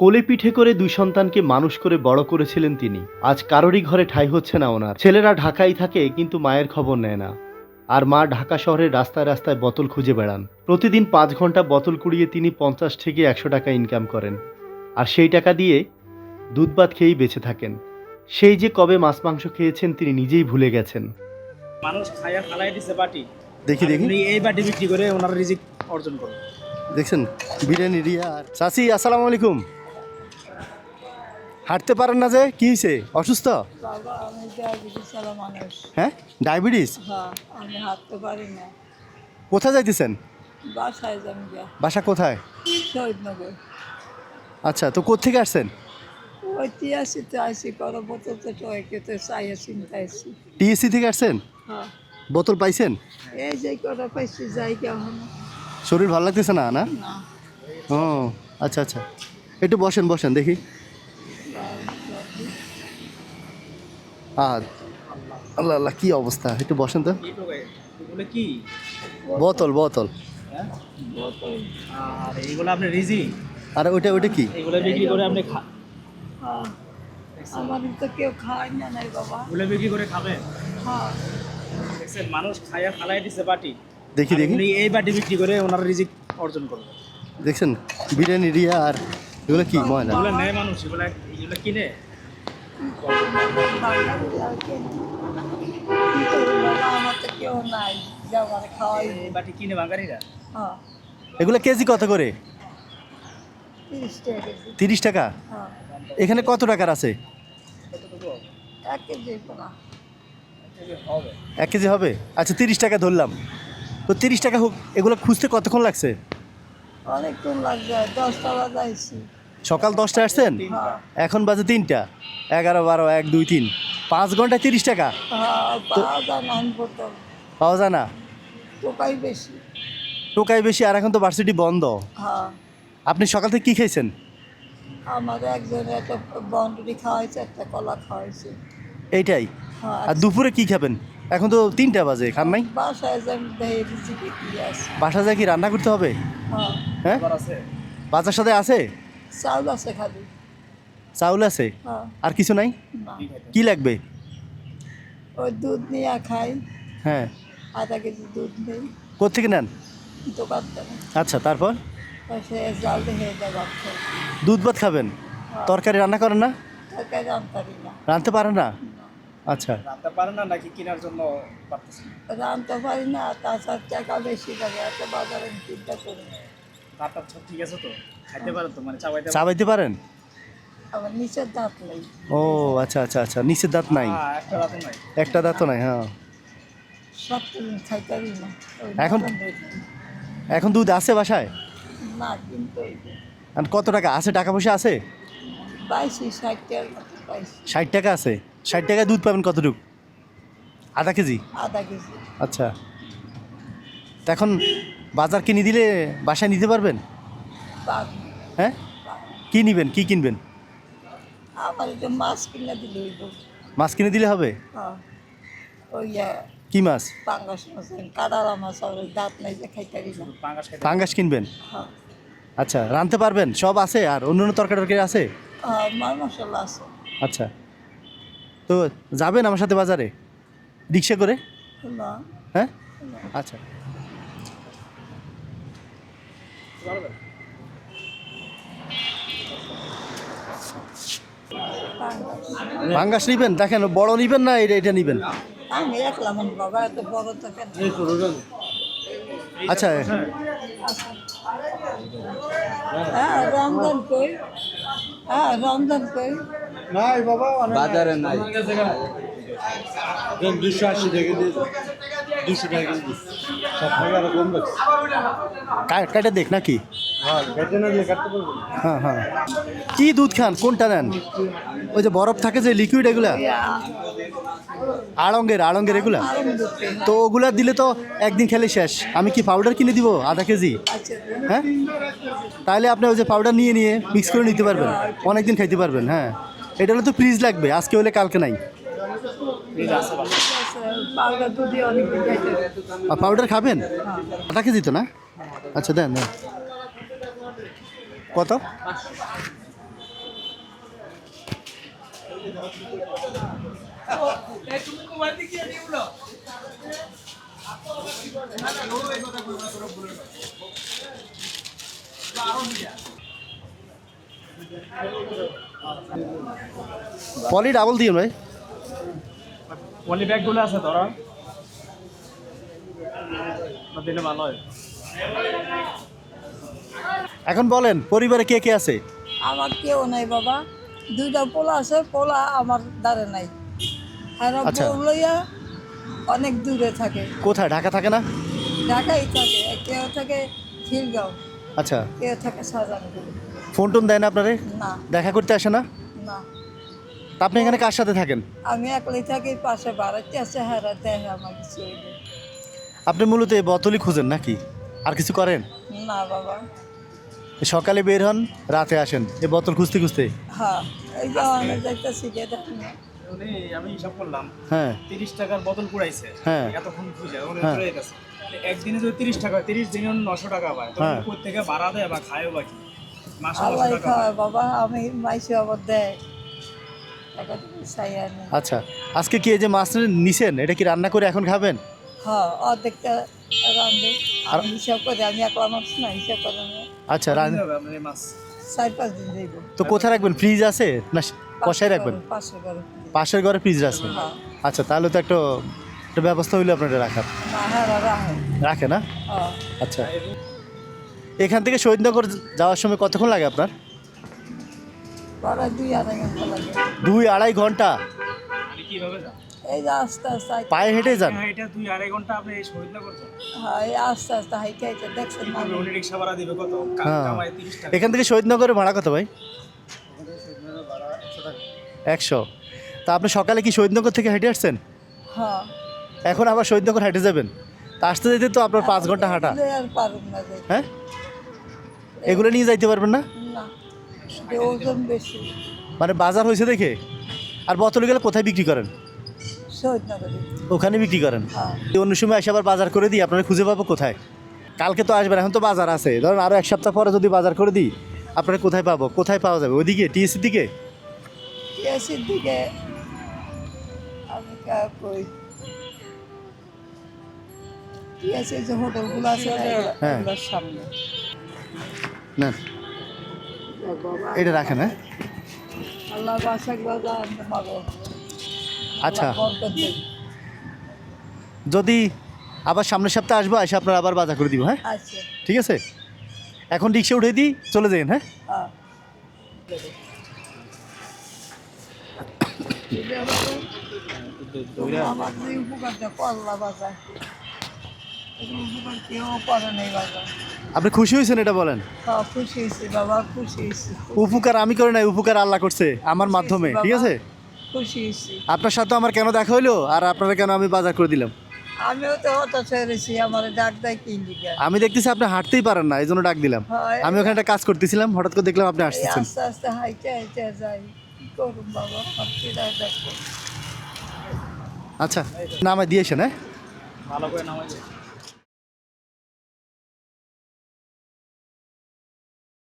কোলে পিঠে করে দুই সন্তানকে মানুষ করে বড় করেছিলেন তিনি। আজ কারোরই ঘরে ঠাঁই হচ্ছে না ওনার। ছেলেরা ঢাকায় থাকে কিন্তু মায়ের খবর নেয় না। আর মা ঢাকা শহরের রাস্তায় রাস্তায় বোতল খুঁজে বেড়ান। প্রতিদিন পাঁচ ঘণ্টা বোতল কুড়িয়ে তিনি পঞ্চাশ থেকে একশো টাকা ইনকাম করেন। আর সেই টাকা দিয়ে দুধ ভাত খেয়েই বেঁচে থাকেন। সেই যে কবে মাছ মাংস খেয়েছেন তিনি নিজেই ভুলে গেছেন। মানুষ ফালাই দিছে বাটি। দেখি দেখি। এই বাটি বিক্রি করে ওনার রিজিক অর্জন করে দেখছেন? বিরিয়ানি রিয়া আর চাচি আসসালামু আলাইকুম। হাঁটতে পারেন না যে? কি হয়েছে অসুস্থ? হ্যাঁ? ডায়াবেটিস হ্যাঁ আমি হাঁটতে পারি না। কোথায় যাইতেছেন? বাসা কোথায়? আচ্ছা তো কোথেকে আসছেন? আসি তো আসি করো বোতল তো তো চাই চিন্তা আসি টিএসসি থেকে আসছেন? হ্যাঁ। বোতল পাইছেন? এই যে পাইছি যাই কেমন শরীর ভালো লাগতেছে না না? না। ও আচ্ছা আচ্ছা। একটু বসেন বসেন দেখি। আর আল্লাহ আল্লাহ কি অবস্থা? একটু বসেন তো। এগুলো কি? বোতল বোতল। হ্যাঁ? বোতল। আর এইগুলো আপনি রিজি? আর ওইটা ওইটা কি? এগুলো বিক্রি করে আপনি খা হ্যাঁ। তো কেউ খায় না নাই বাবা। বিক্রি করে খাবেন হ্যাঁ। দেখছেন মানুষ ফালাই দিছে বাটি। দেখি এই বাটি বিক্রি করে ওনার রিজিক অর্জন করবে। দেখছেন বিরিয়ানি রিয়া আর এগুলো কি? ময়না? এগুলো নেয় মানুষ এগুলো এগুলো কিনে। এগুলো কেজি কত করে? তিরিশ টাকা হ্যাঁ। এখানে কত টাকার আছে? এক কেজি হবে এক কেজি হবে? আচ্ছা তিরিশ টাকা ধরলাম। তো তিরিশ টাকা হোক এগুলো খুঁজতে কতক্ষণ লাগছে? অনেকক্ষণ লাগবে দশটা বাজাইছি সকাল দশটায় আসছেন? হ্যাঁ। এখন বাজে তিনটা। এগারো বারো এক দুই তিন। পাঁচ ঘন্টায় তিরিশ টাকা। হ্যাঁ পাওয়া যায় না টোকাই বেশি। টোকাই বেশি আর এখন তো ভার্সিটি বন্ধ। হ্যাঁ। আপনি সকাল থেকে কী খেয়েছেন? আমার একজন একটা বন্ডরি খাওয়াইছে একটা কলা খাওয়াইছে। এইটাই? আর দুপুরে কি খাবেন? এখন তো তিনটা বাজে খান নাই? বাসা যায় কি রান্না করতে হবে? হ্যাঁ। আছে বাজার সাথে আছে? চাউল আছে খালি। চাউল আছে? হ্যাঁ। আর কিছু নাই? কি লাগবে? ওই দুধ নিয়ে খাই। হ্যাঁ। আধা কেজি দুধ নেই। কোথেকে নেন? দোকান থেকে। আচ্ছা তারপর? দুধ ভাত খাবেন? তরকারি রান্না করেন না? রাঁধতে পারেন না? আচ্ছা। রাখতে পারে না নাকি কেনার জন্য? রাঁধতে পারি না তাছাড়া টাকা বেশি লাগে এত বাজারে চিন্তা করি। ঠিক আছে তো? মানে চাবাইতে পারেন? দাঁত ও আচ্ছা আচ্ছা আচ্ছা নিচের দাঁত নাই? হ্যাঁ একটা দাঁতও নাই। হ্যাঁ। এখন- এখন দুধ আছে বাসায়? কত টাকা? আছে টাকা পয়সা আছে? ষাট টাকা আছে? ষাট টাকায় দুধ পাবেন কতটুকু? আধা কেজি? আধা কেজি। আচ্ছা। তা এখন বাজার কিনে দিলে বাসায় নিতে পারবেন? হ্যাঁ? কি নিবেন? কি কিনবেন? আমার মাছ কিনে দিলে মাছ কিনে দিলে হবে? হ্যাঁ। ওই কি মাছ? পাঙ্গাস মাছ কাদারা মাছ আর দাঁত নাই যে খাইতে পাঙ্গাস কিনবেন? হ্যাঁ। আচ্ছা রাঁধতে পারবেন? সব আছে? আর অন্য অন্য তরকারি টরকারি আছে? হ্যাঁ মশলা আছে। আচ্ছা। তো যাবেন আমার সাথে বাজারে? রিক্সা করে? না। হ্যাঁ? আচ্ছা। পাঙ্গাস পাঙ্গাস নিবেন? দেখেন বড় নিবেন না এটা এটা নিবেন? আমি একলা বাবা এত বড় তো আচ্ছা। হ্যাঁ হ্যাঁ কই? বাজারে নাই। দুশো আশি টাকা দুশো টাকা কম কাটে দেখ নাকি? হ্যাঁ। হ্যাঁ। কি দুধ খান? কোনটা নেন? ওই যে বরফ থাকে যে লিকুইড এগুলা? আড়ঙ্গের আড়ঙ্গের এগুলা? তো ওগুলা দিলে তো একদিন খেলে শেষ। আমি কি পাউডার কিনে দিব আধা কেজি? হ্যাঁ? তাহলে আপনি ওই যে পাউডার নিয়ে নিয়ে মিক্স করে নিতে পারবেন। অনেকদিন খাইতে পারবেন হ্যাঁ। এটা হলে তো ফ্রিজ লাগবে আজকে হলে কালকে নাই। পাউডার খাবেন? আধা কেজি তো না? আচ্ছা দেন দেন। কত? পলি ডাবল দিন ভাই। পলি ব্যাগগুলো আছে ধরো। দিলে ভালো হয়। এখন বলেন পরিবারে কে কে আছে? আমার কেউ নাই বাবা। দুইটা পোলা আছে পোলা আমার দ্বারে নাই। আর আচ্ছা। বউ লইয়া অনেক দূরে থাকে। কোথায় ঢাকা থাকে না? ঢাকাই থাকে কেউ থাকে খিলগাঁও। আচ্ছা। কেউ থাকে শাহজাহানপুর। ফোন টোন দেয় না আপনারে? না। দেখা করতে আসে না? না। তা আপনি এখানে কার সাথে থাকেন? আমি একলাই থাকি পাশে বাড়াতে আছে হারা দেয় আমার কিছু হইলে। আপনি মূলত এই বোতলই খুঁজেন নাকি? আর কিছু করেন? না বাবা। সকালে বের হন রাতে আসেন। এই বোতল খুঁজতে খুঁজতে। হ্যাঁ আমি হিসাব করলাম হ্যাঁ। তিরিশ টাকার বোতল কুড়াইছে হ্যাঁ। এতক্ষণ খুঁজে হ্যাঁ। গেছে। একদিনে যদি তিরিশ টাকা তিরিশ দিনে নশো টাকা পায় হ্যাঁ। থেকে ভাড়া দেয় বা খায়ও বা কি? মাসে আল্লাহ নশো টাকা খাওয়ায় পায়। বাবা আমি মাইসে আবার দেয়। আচ্ছা আজকে কি এই যে মাছ নিছেন এটা কি রান্না করে এখন খাবেন? হ্যাঁ অর্ধেকটা রান্ধে হিসাব করে আমি একলা মানুষ না হিসাব করে আচ্ছা রান- তো কোথায় রাখবেন? ফ্রিজ আছে? না কষায় রাখবেন? পাশের ঘরে ফ্রিজ। আছে হ্যাঁ। আচ্ছা তাহলে তো একটা একটা ব্যবস্থা হইল আপনার রাখার। হ্যাঁ রাখে না? হ্যাঁ। আচ্ছা। এখান থেকে শহীদনগর যাওয়ার সময় কতক্ষণ লাগে আপনার? দুই আড়াই ঘণ্টা দুই আড়াই ঘণ্টা? আমি কীভাবে যান এই যে আস্তে আস্তে পায়ে হেঁটে যান। হ্যাঁ এটা দুই আড়াই ঘণ্টা আপনি এই শহীদনগর যান হ্যাঁ এই আস্তে আস্তে হাইটে হাইটে দেখছেন না উনি রিক্সা ভাড়া দিবে কত? কা- হ্যাঁ। কামায় তিরিশ টাকা। এখান থেকে শহীদনগরের ভাড়া কত ভাই? একশো। তা আপনি সকালে কি শহীদনগর থেকে হেঁটে আসছেন? হ্যাঁ। এখন আবার শহীদনগর হেঁটে যাবেন? তা আসতে যেতে তো আপনার পাঁচ ঘণ্টা হাঁটা। এগুলো আর পারুম না যাই হ্যাঁ? এগুলো নিয়ে যাইতে পারবেন না? না যে ওজন বেশি। মানে বাজার হয়েছে দেখে? আর বোতল গেলে কোথায় বিক্রি করেন? ওখানে বিক্রি করেন? হ্যাঁ। এই অন্য সময় এসে আবার বাজার করে দিই আপনারা খুঁজে পাবো কোথায়? কালকে তো আসবেন এখন তো বাজার আছে। ধরুন আরও এক সপ্তাহ পরে যদি বাজার করে দিই আপনারা কোথায় পাবো? কোথায় পাওয়া যাবে? ওইদিকে টিএসির দিকে? টিএসির দিকে যে হোটেলগুলো আছে হ্যাঁ। সামনে। না এটা রাখেন হ্যাঁ। আল্লাহ বাসাক বাজা আনতে পারব আচ্ছা। যদি আবার সামনের সপ্তাহে আসব এসে আপনার আবার বাজার করে দিব হ্যাঁ? আচ্ছা। ঠিক আছে? এখন রিক্সা উঠে দিই চলে যান হ্যাঁ? আপনি খুশি হয়েছেন এটা বলেন? হ্যাঁ উপকার আমি করে নাই উপকার আল্লাহ করছে আমার মাধ্যমে ঠিক আছে? খুশি হয়েছি। আপনার সাথে আমার কেন দেখা হইল? আর আপনারা কেন আমি বাজার করে দিলাম? আমিও তো হতাশ হয়েছি আমার ডাক দেয় কি আমি দেখতেছি আপনি হাঁটতেই পারেন না এই জন্য ডাক দিলাম। আমি ওখানে একটা কাজ করতেছিলাম হঠাৎ করে দেখলাম আপনি আসতেছেন আস্তে আস্তে হাইটে হাইটে যাই কি করুন বাবা? দেখো। আচ্ছা নামায় দিয়েছেন হ্যাঁ? ভালো করে নামাইছে